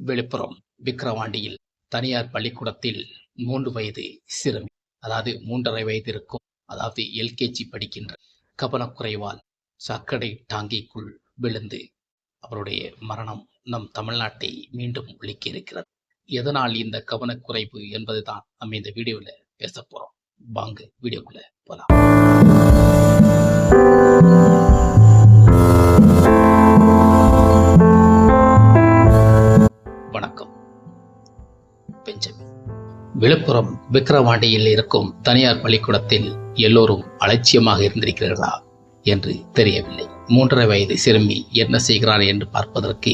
விழுப்புரம் விக்கிரவாண்டியில் தனியார் பள்ளிக்கூடத்தில் மூன்று வயது சிறுமி அதாவது மூன்றரை வயது இருக்கும் அதாவது எல்கேஜி படிக்கின்ற கவனக்குறைவால் சர்க்கரை டாங்கிக்குள் விழுந்து அவருடைய மரணம் நம் தமிழ்நாட்டை மீண்டும் ஒழிக்க இருக்கிறது. எதனால் இந்த கவனக்குறைவு என்பதுதான் நம்ம இந்த வீடியோவில் பேச போறோம். வாங்க வீடியோக்குள்ள போலாம். விழுப்புரம் விக்கிரவாண்டியில் இருக்கும் தனியார் பள்ளிக்கூடத்தில் எல்லோரும் அலட்சியமாக இருந்திருக்கிறீர்களா என்று தெரியவில்லை. மூன்றரை வயது சிறுமி என்ன செய்கிறான் என்று பார்ப்பதற்கு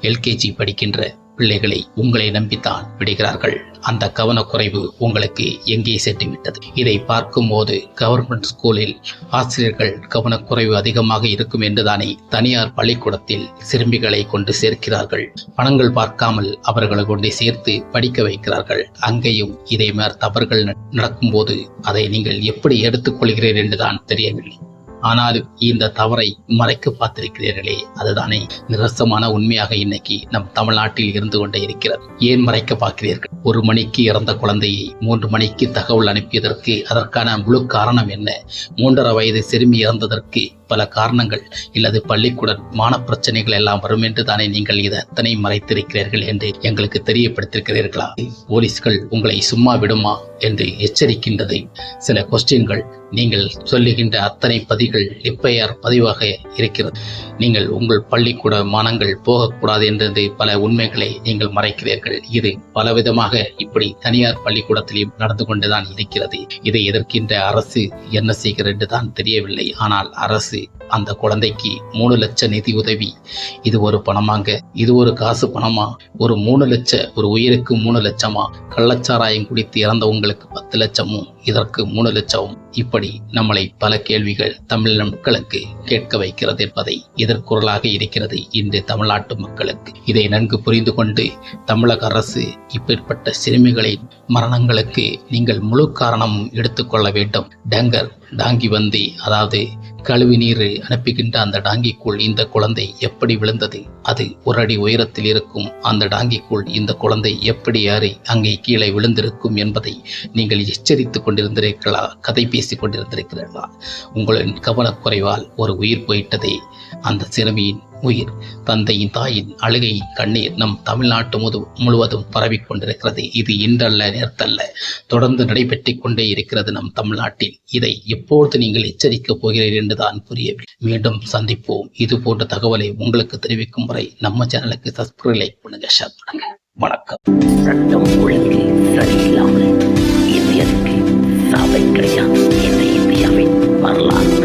எல்கேஜி படிக்கின்ற பிள்ளைகளை உங்களை நம்பித்தான் விடுகிறார்கள். அந்த கவனக்குறைவு உங்களுக்கு எங்கே சென்றுவிட்டது? இதை இதை பார்க்கும்போது கவர்மெண்ட் ஸ்கூலில் ஆசிரியர்கள் கவனக்குறைவு அதிகமாக இருக்கும் என்றுதானே தனியார் பள்ளிக்கூடத்தில் சிறுமிகளை கொண்டு சேர்க்கிறார்கள். பணங்கள் பார்க்காமல் அவர்களை கொண்டு சேர்த்து படிக்க வைக்கிறார்கள். அங்கேயும் இதே மாதிரி தவறுகள் நடக்கும்போது அதை நீங்கள் எப்படி எடுத்துக்கொள்கிறீர்கள் என்றுதான் தெரியவில்லை. ஆனால் இந்த தவறை மறைக்க பார்த்திருக்கிறீர்களே அதுதானே நிரசமான உண்மையாக இன்னைக்கு நம் தமிழ்நாட்டில் இருந்து கொண்டே இருக்கிறது. ஏன் மறைக்க பார்க்கிறீர்கள்? ஒரு மணிக்கு இறந்த குழந்தையை மூன்று மணிக்கு தகவல் அனுப்பியதற்கு அதற்கான முழு காரணம் என்ன? மூன்றரை வயது சிறுமி இறந்ததற்கு பல காரணங்கள் இல்லது பள்ளிக்கூட மான பிரச்சனைகள் எல்லாம் வரும் என்று தானே நீங்கள் இதை அத்தனை மறைத்திருக்கிறீர்கள் என்று எங்களுக்கு தெரியப்படுத்திருக்கிறீர்களா போலீஸ்கள் உங்களை சும்மா விடுமா? என்று எச்சரிக்கின்றது. சில கொஸ்டின்கள் நீங்கள் சொல்லுகின்ற அத்தனை பதிகள் எஃப்ஐஆர் பதிவாக இருக்கிறது. நீங்கள் உங்கள் பள்ளிக்கூட மானங்கள் போகக்கூடாது என்றது பல உண்மைகளை நீங்கள் மறைக்கிறீர்கள். இது பலவிதமாக இப்படி தனியார் பள்ளிக்கூடத்திலையும் நடந்து கொண்டுதான் இருக்கிறது. இதை எதிர்க்கின்ற அரசு என்ன செய்கிறது என்று தான் தெரியவில்லை. ஆனால் அரசு அந்த குழந்தைக்கு மூணு லட்ச நிதி உதவி. இது ஒரு பணமாங்க. இது ஒரு காசு பணமா? ஒரு மூணு லட்ச ஒரு உயிருக்கு மூணு லட்சமா? கள்ளச்சாராயம் குடித்து இறந்தவங்களுக்கு பத்து லட்சமும் இதற்கு மூணு லட்சமும். இப்படி நம்மளை பல கேள்விகள் தமிழ் மக்களுக்கு கேட்க வைக்கிறது என்பதை எதிர்குரலாக இருக்கிறது இன்று தமிழ்நாட்டு மக்களுக்கு. இதை நன்கு புரிந்து கொண்டு தமிழக அரசு இப்பேற்பட்ட சிறுமிகளின் மரணங்களுக்கு நீங்கள் முழு காரணமும் எடுத்துக்கொள்ள வேண்டும். டேங்கர் டாங்கி வந்தி அதாவது கழுவி நீர் அனுப்புகின்ற அந்த டாங்கிக்குள் இந்த குழந்தை எப்படி விழுந்தது? அது ஒரு அடி உயரத்தில் இருக்கும். அந்த டாங்கிக்குள் இந்த குழந்தை எப்படி ஏறி அங்கே கீழே விழுந்திருக்கும் என்பதை நீங்கள் எச்சரித்துக் கொண்டிருந்திருக்கிறா கதை பேசிக் கொண்டிருந்திருக்கிறீர்களா? உங்களின் கவனக்குறைவால் ஒரு உயிர் போயிட்டதே. அந்த சிறுமியின் உயிர். தந்தையின் தாயின் அழுகையின் கண்ணீர் நம் தமிழ்நாட்டு முது முழுவதும் பரவிக் கொண்டிருக்கிறது இது இன்றல்ல நேர்த்தல்ல. தொடர்ந்து நடைபெற்றுக் கொண்டே இருக்கிறது நம் தமிழ்நாட்டில். இதை எப்பொழுது நீங்கள் எச்சரிக்கப் போகிறீர்கள் என்றுதான் புரியவில்லை மீண்டும் சந்திப்போம். இது போன்ற தகவலை உங்களுக்கு தெரிவிக்கும் வரை நம்ம சேனலுக்கு சப்ஸ்கிரைப் பண்ணுங்க ஷேர் பண்ணுங்க. வணக்கம்.